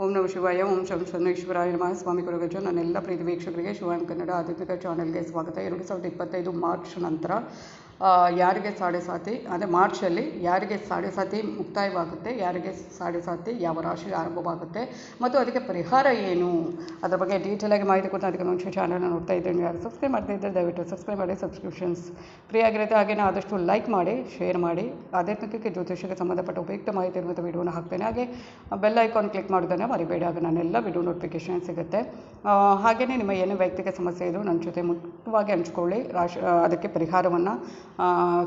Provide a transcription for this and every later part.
ಓಂ ನಮ ಶಿವಾಯ, ಓಂ ಶಂ ಶನೇಶ್ವರಾಯ ನಮಃ. ಸ್ವಾಮಿ ಗುರುಗಜ ನನ್ನೆಲ್ಲ ಪ್ರೀತಿ ವೀಕ್ಷಕರಿಗೆ ಶಿವಾಯಂ ಕನ್ನಡ ಆಧ್ಯಾತ್ಮಿಕ ಚಾನೆಲ್ಗೆ ಸ್ವಾಗತ. ಎರಡು ಸಾವಿರದ ಇಪ್ಪತ್ತೈದು ಮಾರ್ಚ್ ನಂತರ ಯಾರಿಗೆ ಸಾಡೆ ಸಾತಿ, ಅಂದರೆ ಮಾರ್ಚಲ್ಲಿ ಯಾರಿಗೆ ಸಾಡೆ ಸಾತಿ ಮುಕ್ತಾಯವಾಗುತ್ತೆ, ಯಾರಿಗೆ ಸಾಡೆ ಸಾತಿ ಯಾವ ರಾಶಿ ಆರಂಭವಾಗುತ್ತೆ, ಮತ್ತು ಅದಕ್ಕೆ ಪರಿಹಾರ ಏನು? ಅದರ ಬಗ್ಗೆ ಡೀಟೇಲಾಗಿ ಮಾಹಿತಿ ಕೊಟ್ಟು ಅದಕ್ಕೆ ಮುಂಚೆ ಚಾನಲ್ನ ನೋಡ್ತಾ ಇದ್ದೇನೆ ಯಾರು ಸಬ್ಸ್ಕ್ರೈಬ್ ಮಾಡ್ತಾ ಇದ್ದರೆ ದಯವಿಟ್ಟು ಸಬ್ಸ್ಕ್ರೈಬ್ ಮಾಡಿ ಸಬ್ಸ್ಕ್ರಿಪ್ಷನ್ಸ್ ಫ್ರೀ ಆಗಿರುತ್ತೆ. ಹಾಗೆಯೇ ಆದಷ್ಟು ಲೈಕ್ ಮಾಡಿ ಶೇರ್ ಮಾಡಿ. ಆಧ್ಯಾತ್ಮಿಕಕ್ಕೆ ಜ್ಯೋತಿಷಕ್ಕೆ ಸಂಬಂಧಪಟ್ಟ ಉಪಯುಕ್ತ ಮಾಹಿತಿ ಇರುವಂಥ ವಿಡಿಯೋನ ಹಾಕ್ತೇನೆ. ಹಾಗೆ ಬೆಲ್ ಐಕಾನ್ ಕ್ಲಿಕ್ ಮಾಡೋದನ್ನು ಮರಿಬೇಡಿ. ಆಗ ನಾನೆಲ್ಲ ವಿಡಿಯೋ ನೋಟಿಫಿಕೇಷನ್ ಸಿಗುತ್ತೆ. ಹಾಗೆಯೇ ನಿಮ್ಮ ಏನೇ ವೈಯಕ್ತಿಕ ಸಮಸ್ಯೆ ಇದ್ದರೂ ನನ್ನ ಜೊತೆ ಮುಖ್ಯವಾಗಿ ಹಂಚ್ಕೊಳ್ಳಿ. ರಾಶಿ, ಅದಕ್ಕೆ ಪರಿಹಾರವನ್ನು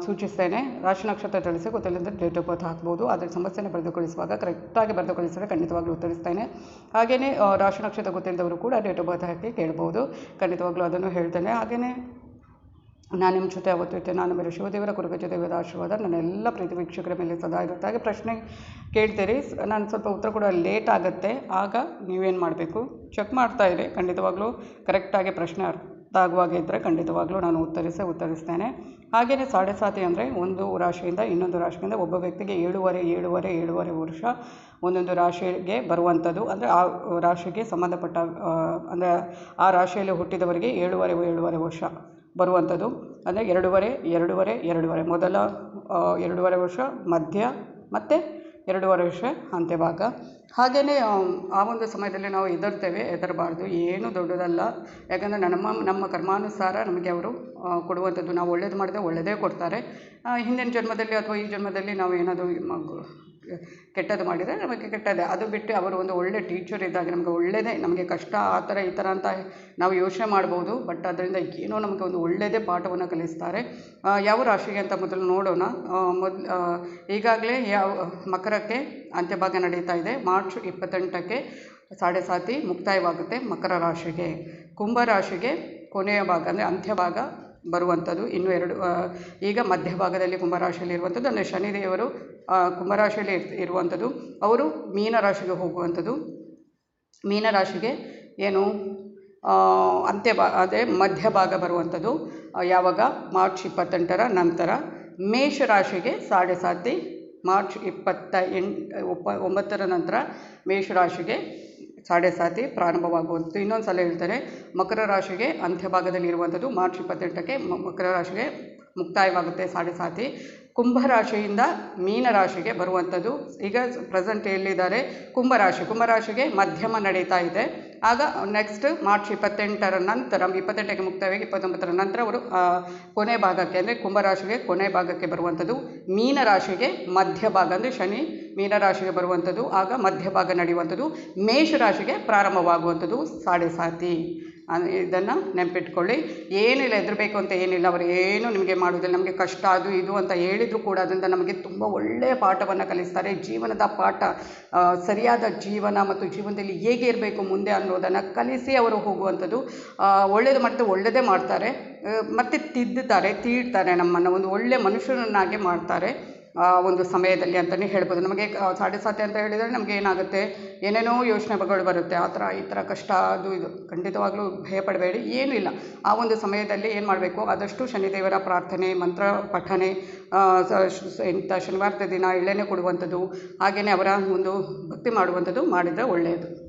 ಸೂಚಿಸ್ತೇನೆ. ರಾಶಿ ನಕ್ಷತ್ರ ತಿಳಿಸಿ ಗೊತ್ತಿಲ್ಲದ ಡೇಟ್ ಆಫ್ ಬರ್ತ್ ಹಾಕ್ಬೋದು. ಅದರ ಸಮಸ್ಯೆನ ಬರೆದುಕೊಳಿಸುವಾಗ ಕರೆಕ್ಟಾಗಿ ಬರೆದುಕೊಳಿಸಿದರೆ ಖಂಡಿತವಾಗ್ಲೂ ಉತ್ತರಿಸ್ತೇನೆ. ಹಾಗೆಯೇ ರಾಶಿ ನಕ್ಷತ್ರ ಗೊತ್ತಿಲ್ಲದವರು ಕೂಡ ಡೇಟ್ ಆಫ್ ಬರ್ತ್ ಹಾಕಿ ಕೇಳ್ಬೋದು. ಖಂಡಿತವಾಗ್ಲೂ ಅದನ್ನು ಹೇಳ್ತೇನೆ. ಹಾಗೆಯೇ ನಾನು ನಿಮ್ಮ ಜೊತೆ ಅವತ್ತು ಇದ್ದೆ. ನಾನು ಮೇಲೆ ಶಿವದೇವರ ಕುರುಗಜ ದೇವರ ಆಶೀರ್ವಾದ ನನ್ನ ಎಲ್ಲ ಪ್ರೀತಿ ವೀಕ್ಷಕರ ಮೇಲೆ ಸದಾ ಇರುತ್ತೆ. ಹಾಗೆ ಪ್ರಶ್ನೆ ಕೇಳ್ತೀರಿ. ನಾನು ಸ್ವಲ್ಪ ಉತ್ತರ ಕೂಡ ಲೇಟ್ ಆಗುತ್ತೆ. ಆಗ ನೀವೇನು ಮಾಡಬೇಕು? ಚೆಕ್ ಮಾಡ್ತಾ ಇರಿ. ಖಂಡಿತವಾಗ್ಲೂ ಕರೆಕ್ಟಾಗಿ ಪ್ರಶ್ನೆ ಆಗುವಾಗ ಇದ್ದರೆ ಖಂಡಿತವಾಗ್ಲೂ ನಾನು ಉತ್ತರಿಸೇ ಉತ್ತರಿಸ್ತೇನೆ. ಹಾಗೆಯೇ ಸಾಡೆ ಸಾತಿ ಅಂದರೆ ಒಂದು ರಾಶಿಯಿಂದ ಇನ್ನೊಂದು ರಾಶಿಯಿಂದ ಒಬ್ಬ ವ್ಯಕ್ತಿಗೆ ಏಳುವರೆ ಏಳುವರೆ ಏಳುವರೆ ವರ್ಷ ಒಂದೊಂದು ರಾಶಿಗೆ ಬರುವಂಥದ್ದು ಅಂದರೆ ಆ ರಾಶಿಗೆ ಸಂಬಂಧಪಟ್ಟ ಅಂದರೆ ಆ ರಾಶಿಯಲ್ಲಿ ಹುಟ್ಟಿದವರಿಗೆ ಏಳುವರೆ ಏಳುವರೆ ವರ್ಷ ಬರುವಂಥದ್ದು ಅಂದರೆ ಎರಡೂವರೆ ಎರಡೂವರೆ ಎರಡೂವರೆ ಮೊದಲ ಎರಡೂವರೆ ವರ್ಷ ಮಧ್ಯ ಮತ್ತು ಎರಡೂವರೆ ವರ್ಷ ಅಂತ್ಯಭಾಗ ಹಾಗೆಯೇ ಆ ಒಂದು ಸಮಯದಲ್ಲಿ ನಾವು ಹೆದರ್ತೇವೆ, ಹೆದರಬಾರ್ದು, ಏನು ದೊಡ್ಡದಲ್ಲ. ಯಾಕಂದರೆ ನಮ್ಮ ನಮ್ಮ ಕರ್ಮಾನುಸಾರ ನಮಗೆ ಅವರು ಕೊಡುವಂಥದ್ದು ನಾವು ಒಳ್ಳೇದು ಮಾಡಿದ್ರೆ ಒಳ್ಳೆಯದೇ ಕೊಡ್ತಾರೆ. ಹಿಂದಿನ ಜನ್ಮದಲ್ಲಿ ಅಥವಾ ಈ ಜನ್ಮದಲ್ಲಿ ನಾವು ಏನಾದರೂ ಕೆಟ್ಟದ್ದು ಮಾಡಿದರೆ ನಮಗೆ ಕೆಟ್ಟದ್ದೇ. ಅದು ಬಿಟ್ಟು ಅವರು ಒಂದು ಒಳ್ಳೆ ಟೀಚರ್ ಇದ್ದಾಗ ನಮಗೆ ಒಳ್ಳೆಯದೇ ನಮಗೆ ಕಷ್ಟ ಆ ಥರ ಈ ಥರ ಅಂತ ನಾವು ಯೋಚನೆ ಮಾಡ್ಬೋದು. ಬಟ್ ಅದರಿಂದ ಏನೋ ನಮಗೆ ಒಂದು ಒಳ್ಳೆಯದೇ ಪಾಠವನ್ನು ಕಲಿಸ್ತಾರೆ. ಯಾವ ರಾಶಿಗೆ ಅಂತ ಮೊದಲು ನೋಡೋಣ. ಮೊದ್ಲು ಈಗಾಗಲೇ ಯಾವ, ಮಕರಕ್ಕೆ ಅಂತ್ಯಭಾಗ ನಡೀತಾ ಇದೆ. ಮಾರ್ಚ್ ಇಪ್ಪತ್ತೆಂಟಕ್ಕೆ ಸಾಡೆ ಸಾತಿ ಮುಕ್ತಾಯವಾಗುತ್ತೆ ಮಕರ ರಾಶಿಗೆ. ಕುಂಭ ರಾಶಿಗೆ ಕೊನೆಯ ಭಾಗ, ಅಂದರೆ ಅಂತ್ಯಭಾಗ ಬರುವಂಥದ್ದು. ಇನ್ನು ಎರಡು ಈಗ ಮಧ್ಯಭಾಗದಲ್ಲಿ ಕುಂಭರಾಶಿಯಲ್ಲಿ ಇರುವಂಥದ್ದು, ಅಂದರೆ ಶನಿದೇವರು ಕುಂಭರಾಶಿಯಲ್ಲಿ ಇರ್- ಇರುವಂಥದ್ದು. ಅವರು ಮೀನರಾಶಿಗೆ ಹೋಗುವಂಥದ್ದು. ಮೀನರಾಶಿಗೆ ಏನು ಅಂತ್ಯ ಅಂತ್ಯಭಾ, ಅದೇ ಮಧ್ಯಭಾಗ ಬರುವಂಥದ್ದು. ಯಾವಾಗ? ಮಾರ್ಚ್ ಇಪ್ಪತ್ತೆಂಟರ ನಂತರ ಮೇಷರಾಶಿಗೆ ಸಾಡೆ ಸಾತಿ, ಮಾರ್ಚ್ ಇಪ್ಪತ್ತ ಎಂಟು, ಒಪ್ಪ, ಒಂಬತ್ತರ ನಂತರ ಮೇಷರಾಶಿಗೆ ಸಾಡೆ ಸಾತಿ ಪ್ರಾರಂಭವಾಗುವಂಥದ್ದು. ಇನ್ನೊಂದು ಸಲ ಹೇಳ್ತಾರೆ ಮಕರ ರಾಶಿಗೆ ಅಂತ್ಯಭಾಗದಲ್ಲಿ ಇರುವಂಥದ್ದು ಮಾರ್ಚ್ ಇಪ್ಪತ್ತೆಂಟಕ್ಕೆ ಮಕರ ರಾಶಿಗೆ ಮುಕ್ತಾಯವಾಗುತ್ತೆ ಸಾಡೆ ಸಾತಿ. ಮೀನ ಮೀನರಾಶಿಗೆ ಬರುವಂಥದ್ದು. ಈಗ ಪ್ರೆಸೆಂಟ್ ಎಲ್ಲಿದ್ದಾರೆ? ಕುಂಭರಾಶಿ ಕುಂಭರಾಶಿಗೆ ಮಧ್ಯಮ ನಡೀತಾ ಇದೆ. ಆಗ ನೆಕ್ಸ್ಟ್ ಮಾರ್ಚ್ ಇಪ್ಪತ್ತೆಂಟರ ನಂತರ, ಇಪ್ಪತ್ತೆಂಟಕ್ಕೆ ಮುಕ್ತಾಯವಾಗಿ ಇಪ್ಪತ್ತೊಂಬತ್ತರ ನಂತರ ಅವರು ಕೊನೆ ಭಾಗಕ್ಕೆ, ಅಂದರೆ ಕುಂಭರಾಶಿಗೆ ಕೊನೆ ಭಾಗಕ್ಕೆ ಬರುವಂಥದ್ದು. ಮೀನರಾಶಿಗೆ ಮಧ್ಯಭಾಗ, ಅಂದರೆ ಶನಿ ಮೀನರಾಶಿಗೆ ಬರುವಂಥದ್ದು, ಆಗ ಮಧ್ಯಭಾಗ ನಡೆಯುವಂಥದ್ದು, ಮೇಷರಾಶಿಗೆ ಪ್ರಾರಂಭವಾಗುವಂಥದ್ದು ಸಾಡೆ ಸಾತಿ. ಇದನ್ನು ನೆನಪಿಟ್ಕೊಳ್ಳಿ. ಏನಿಲ್ಲ, ಹೆದರಬೇಕು ಅಂತ ಏನಿಲ್ಲ, ಅವರು ಏನು ನಿಮಗೆ ಮಾಡೋದಿಲ್ಲ, ನಮಗೆ ಕಷ್ಟ, ಅದು ಇದು ಅಂತ ಹೇಳಿದರೂ ಕೂಡ ಅದರಿಂದ ನಮಗೆ ತುಂಬ ಒಳ್ಳೆಯ ಪಾಠವನ್ನು ಕಲಿಸ್ತಾರೆ. ಜೀವನದ ಪಾಠ ಸರಿಯಾದ ಜೀವನ ಮತ್ತು ಜೀವನದಲ್ಲಿ ಹೇಗೆ ಇರಬೇಕು ಮುಂದೆ ಅನ್ನೋದನ್ನು ಕಲಿಸಿ ಅವರು ಹೋಗುವಂಥದ್ದು ಒಳ್ಳೆಯದು ಮತ್ತು ಒಳ್ಳೆಯದೇ ಮಾಡ್ತಾರೆ. ಮತ್ತು ತಿದ್ದುತ್ತಾರೆ, ತೀಡ್ತಾರೆ ನಮ್ಮನ್ನು, ಒಂದು ಒಳ್ಳೆಯ ಮನುಷ್ಯನನ್ನಾಗಿ ಮಾಡ್ತಾರೆ. ಒಂದು ಸಮಯದಲ್ಲಿ ಅಂತಲೇ ಹೇಳ್ಬೋದು. ನಮಗೆ ಸಾಡೆ ಸಾತಿ ಅಂತ ಹೇಳಿದರೆ ನಮಗೆ ಏನಾಗುತ್ತೆ? ಏನೇನೋ ಯೋಚನೆಗಳು ಬರುತ್ತೆ. ಆ ಥರ ಈ ಥರ ಕಷ್ಟ ಅದು ಇದು. ಖಂಡಿತವಾಗಲೂ ಭಯ ಪಡಬೇಡಿ. ಏನೂ ಇಲ್ಲ. ಆ ಒಂದು ಸಮಯದಲ್ಲಿ ಏನು ಮಾಡಬೇಕು? ಆದಷ್ಟು ಶನಿದೇವರ ಪ್ರಾರ್ಥನೆ ಮಂತ್ರ ಪಠನೆ ಆ, ಇಂಥ ಶನಿವಾರದ ದಿನ ಎಳ್ಳೆಣ್ಣೆ ಕೊಡುವಂಥದ್ದು ಹಾಗೆಯೇ ಅವರ ಒಂದು ಭಕ್ತಿ ಮಾಡುವಂಥದ್ದು ಮಾಡಿದರೆ ಒಳ್ಳೆಯದು.